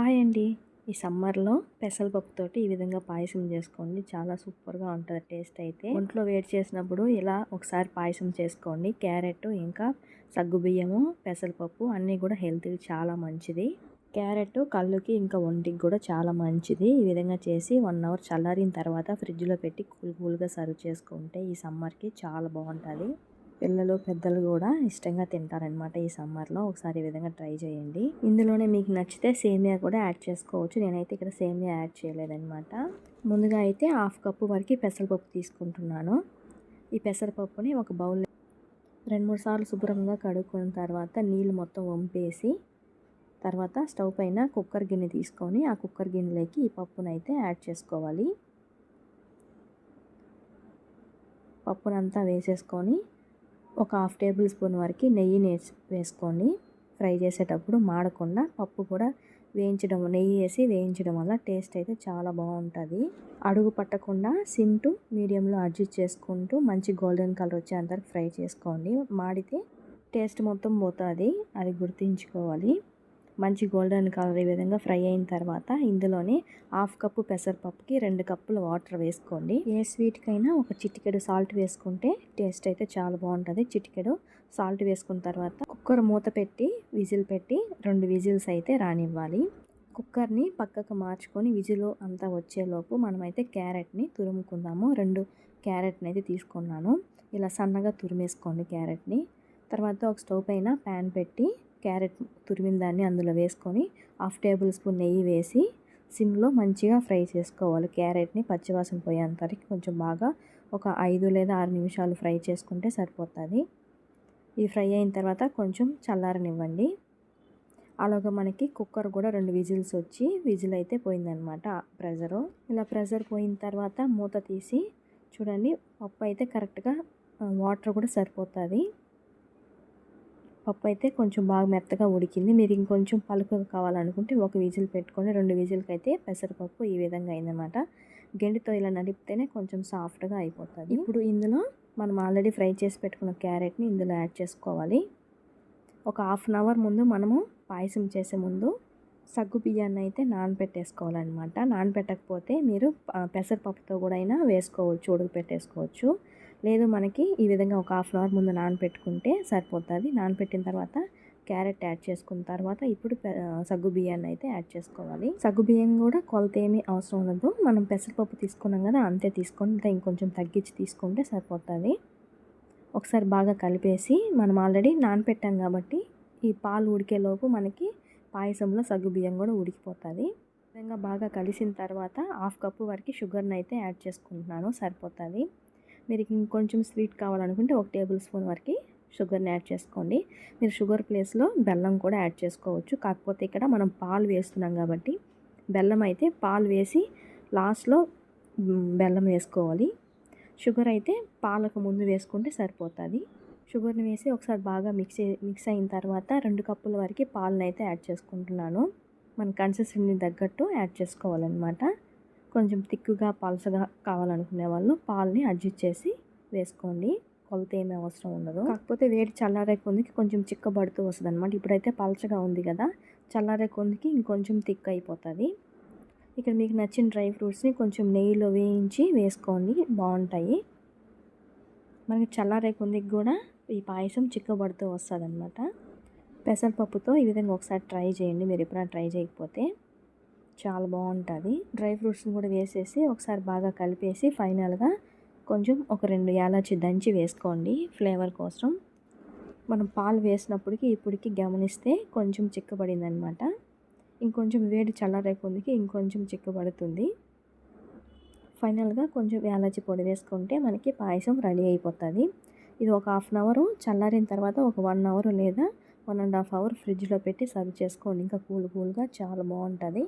Hi అండి. ఈ సమ్మర్లో పెసరపప్పుతోటి ఈ విధంగా పాయసం చేసుకోండి. చాలా సూపర్గా ఉంటుంది టేస్ట్ అయితే. ఒంట్లో వేడి చేసినప్పుడు ఇలా ఒకసారి పాయసం చేసుకోండి. క్యారెట్ ఇంకా సగ్గుబియ్యము పెసరపప్పు అన్నీ కూడా హెల్త్కి చాలా మంచిది. క్యారెట్ కళ్ళుకి ఇంకా ఒంటికి కూడా చాలా మంచిది. ఈ విధంగా చేసి వన్ అవర్ చల్లారిన తర్వాత ఫ్రిడ్జ్లో పెట్టి కూల్ కూల్గా సర్వ్ చేసుకుంటే ఈ సమ్మర్కి చాలా బాగుంటుంది. పిల్లలు పెద్దలు కూడా ఇష్టంగా తింటారనమాట ఈ సమ్మర్లో. ఒకసారి ఈ విధంగా ట్రై చేయండి. ఇందులోనే మీకు నచ్చితే సేమియా కూడా యాడ్ చేసుకోవచ్చు. నేనైతే ఇక్కడ సేమియా యాడ్ చేయలేదనమాట ముందుగా అయితే హాఫ్ కప్పు వరకు పెసరపప్పు తీసుకుంటున్నాను. ఈ పెసరపప్పుని ఒక బౌల్ రెండు మూడు సార్లు శుభ్రంగా కడుక్కున్న తర్వాత నీళ్ళు మొత్తం వంపేసి తర్వాత స్టవ్ పైన కుక్కర్ గిన్నె తీసుకొని ఆ కుక్కర్ గిన్నెలోకి ఈ పప్పునైతే యాడ్ చేసుకోవాలి. పప్పునంతా వేసేసుకొని ఒక హాఫ్ టేబుల్ స్పూన్ వరకు నెయ్యి వేసుకోండి ఫ్రై చేసేటప్పుడు మాడకుండా పప్పు కూడా వేయించడం నెయ్యి వేసి వేయించడం వల్ల టేస్ట్ అయితే చాలా బాగుంటుంది. అడుగు పట్టకుండా సిమ్ టు మీడియంలో అడ్జస్ట్ చేసుకుంటూ మంచి గోల్డెన్ కలర్ వచ్చేంతవరకు ఫ్రై చేసుకోండి. మాడితే టేస్ట్ మొత్తం పోతుంది అది గుర్తుంచుకోవాలి. మంచి గోల్డెన్ కలర్ ఈ విధంగా ఫ్రై అయిన తర్వాత ఇందులోనే హాఫ్ కప్పు పెసరపప్పుకి రెండు కప్పులు వాటర్ వేసుకోండి. ఏ స్వీట్కైనా ఒక చిటికెడు సాల్ట్ వేసుకుంటే టేస్ట్ అయితే చాలా బాగుంటుంది. చిటికెడు సాల్ట్ వేసుకున్న తర్వాత కుక్కర్ మూత పెట్టి విజిల్ పెట్టి రెండు విజిల్స్ అయితే రానివ్వాలి. కుక్కర్ని పక్కకు మార్చుకొని విజులు అంతా వచ్చేలోపు మనమైతే క్యారెట్ని తురుముకుందాము. రెండు క్యారెట్ని అయితే తీసుకున్నాను. ఇలా సన్నగా తురిమేసుకోండి క్యారెట్ని. తర్వాత ఒక స్టవ్ పైన ప్యాన్ పెట్టి క్యారెట్ తురిమిన దాన్ని అందులో వేసుకొని హాఫ్ టేబుల్ స్పూన్ నెయ్యి వేసి సిమ్లో మంచిగా ఫ్రై చేసుకోవాలి. క్యారెట్ని పచ్చివాసన పోయేంత వరకు కొంచెం బాగా ఒక ఐదు లేదా ఆరు నిమిషాలు ఫ్రై చేసుకుంటే సరిపోతుంది. ఇది ఫ్రై అయిన తర్వాత కొంచెం చల్లారనివ్వండి. అలాగా మనకి కుక్కర్ కూడా రెండు విజిల్స్ వచ్చి విజిల్ అయితే పోయిందనమాట ప్రెజరు ఇలా ప్రెజర్ పోయిన తర్వాత మూత తీసి చూడండి పప్పు అయితే కరెక్ట్గా వాటర్ కూడా సరిపోతుంది. పప్పు అయితే కొంచెం బాగా మెత్తగా ఉడికింది. మీరు ఇంకొంచెం పలుకగా కావాలనుకుంటే ఒక విజిల్ పెట్టుకొని రెండు విజిల్కి అయితే పెసరపప్పు ఈ విధంగా అయిందన్నమాట. గెండితో ఇలా నడిపితేనే కొంచెం సాఫ్ట్గా అయిపోతుంది. ఇప్పుడు ఇందులో మనం ఆల్రెడీ ఫ్రై చేసి పెట్టుకున్న క్యారెట్ని ఇందులో యాడ్ చేసుకోవాలి. ఒక హాఫ్ అన్ అవర్ ముందు మనము పాయసం చేసే ముందు సగ్గు బియ్యాన్ని అయితే నానబెట్టేసుకోవాలన్నమాట. నానబెట్టకపోతే మీరు పెసరపప్పుతో కూడా అయినా వేసుకోవచ్చు ఉడకపెట్టేసుకోవచ్చు. లేదు మనకి ఈ విధంగా ఒక హాఫ్ అన్ అవర్ ముందు నానబెట్టుకుంటే సరిపోతుంది. నానబెట్టిన తర్వాత క్యారెట్ యాడ్ చేసుకున్న తర్వాత ఇప్పుడు సగ్గు బియ్యాన్ని అయితే యాడ్ చేసుకోవాలి. సగ్గు బియ్యం కూడా కొలత ఏమీ అవసరం ఉండదు మనం పెసరపప్పు తీసుకున్నాం కదా అంతే తీసుకొని ఇంకొంచెం తగ్గించి తీసుకుంటే సరిపోతుంది. ఒకసారి బాగా కలిపేసి మనం ఆల్రెడీ నానపెట్టాం కాబట్టి ఈ పాలు ఉడికేలోపు మనకి పాయసంలో సగ్గు బియ్యం కూడా ఉడికిపోతుంది. విధంగా బాగా కలిసిన తర్వాత హాఫ్ కప్పు వరకు షుగర్ని అయితే యాడ్ చేసుకుంటున్నాను సరిపోతుంది. మీరు ఇంకొంచెం స్వీట్ కావాలనుకుంటే ఒక టేబుల్ స్పూన్ వరకు షుగర్ని యాడ్ చేసుకోండి. మీరు షుగర్ ప్లేస్లో బెల్లం కూడా యాడ్ చేసుకోవచ్చు. కాకపోతే ఇక్కడ మనం పాలు వేస్తున్నాం కాబట్టి బెల్లం అయితే పాలు వేసి లాస్ట్లో బెల్లం వేసుకోవాలి. షుగర్ అయితే పాలకు ముందు వేసుకుంటే సరిపోతుంది. షుగర్ని వేసి ఒకసారి బాగా మిక్స్ మిక్స్ అయిన తర్వాత రెండు కప్పుల వరకు పాలను అయితే యాడ్ చేసుకుంటున్నాను. మన కన్సిస్టెన్సీ తగ్గట్టు యాడ్ చేసుకోవాలన్నమాట. కొంచెం తిక్కుగా పలసగా కావాలనుకునే వాళ్ళు పాలని అడ్జస్ట్ చేసి వేసుకోండి. కొలత ఏమీ అవసరం ఉండదు. కాకపోతే వేడి చల్లారే కొందికి కొంచెం చిక్కబడుతూ వస్తుంది అనమాట ఇప్పుడైతే పలచగా ఉంది కదా చల్లారే కొందికి ఇంకొంచెం థిక్ అయిపోతుంది. ఇక్కడ మీకు నచ్చిన డ్రై ఫ్రూట్స్ని కొంచెం నెయ్యిలో వేయించి వేసుకోండి. బాగుంటాయి. మనకి చల్లారే కొందికి కూడా ఈ పాయసం చిక్కబడుతూ వస్తుంది అనమాట పెసరపప్పుతో ఈ విధంగా ఒకసారి ట్రై చేయండి. మీరు ఎప్పుడైనా ట్రై చేయకపోతే. చాలా బాగుంటుంది. డ్రై ఫ్రూట్స్ని కూడా వేసేసి ఒకసారి బాగా కలిపేసి ఫైనల్గా కొంచెం ఒక రెండు యాలచి దంచి వేసుకోండి ఫ్లేవర్ కోసం. మనం పాలు వేసినప్పటికి ఇప్పటికి గమనిస్తే కొంచెం చిక్కబడింది అనమాట ఇంకొంచెం వేడి చల్లారేకొందికి ఇంకొంచెం చిక్కబడుతుంది. ఫైనల్గా కొంచెం యాలచి పొడి వేసుకుంటే మనకి పాయసం రెడీ అయిపోతుంది. ఇది ఒక హాఫ్ అన్ అవర్ చల్లారిన తర్వాత ఒక వన్ అవర్ లేదా వన్ అండ్ హాఫ్ అవర్ ఫ్రిడ్జ్లో పెట్టి సర్వ్ చేసుకోండి. ఇంకా కూల్ కూల్గా చాలా బాగుంటుంది.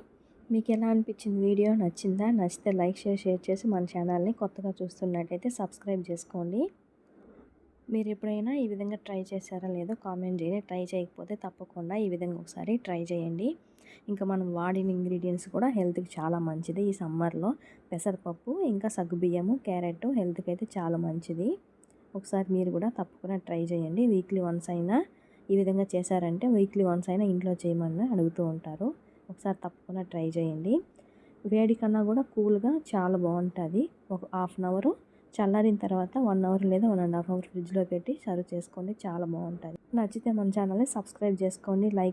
మీకు ఎలా అనిపించింది వీడియో? నచ్చిందా? నచ్చితే లైక్ షేర్ షేర్ చేసి మన ఛానల్ని కొత్తగా చూస్తున్నట్టయితే సబ్స్క్రైబ్ చేసుకోండి. మీరు ఎప్పుడైనా ఈ విధంగా ట్రై చేశారా లేదో కామెంట్ చేయండి. ట్రై చేయకపోతే తప్పకుండా ఈ విధంగా ఒకసారి ట్రై చేయండి. ఇంకా మనం వాడిన ఇంగ్రీడియంట్స్ కూడా హెల్త్కి చాలా మంచిది ఈ సమ్మర్లో. పెసరపప్పు ఇంకా సగ్గుబియ్యము క్యారెట్ హెల్త్కి అయితే చాలా మంచిది. ఒకసారి మీరు కూడా తప్పకుండా ట్రై చేయండి. వీక్లీ వన్స్ అయినా ఈ విధంగా చేశారంటే వీక్లీ వన్స్ అయినా ఇంట్లో చేయమని అడుగుతూ ఉంటారు. ఒకసారి తప్పకుండా ట్రై చేయండి. వేడి కన్నా కూడా కూల్గా చాలా బాగుంటుంది. ఒక హాఫ్ అన్ అవర్ చల్లారిన తర్వాత వన్ అవర్ లేదా వన్ అండ్ హాఫ్ అవర్ ఫ్రిడ్జ్లో పెట్టి సర్వ్ చేసుకోండి చాలా బాగుంటుంది. నచ్చితే మన ఛానల్ని సబ్స్క్రైబ్ చేసుకోండి లైక్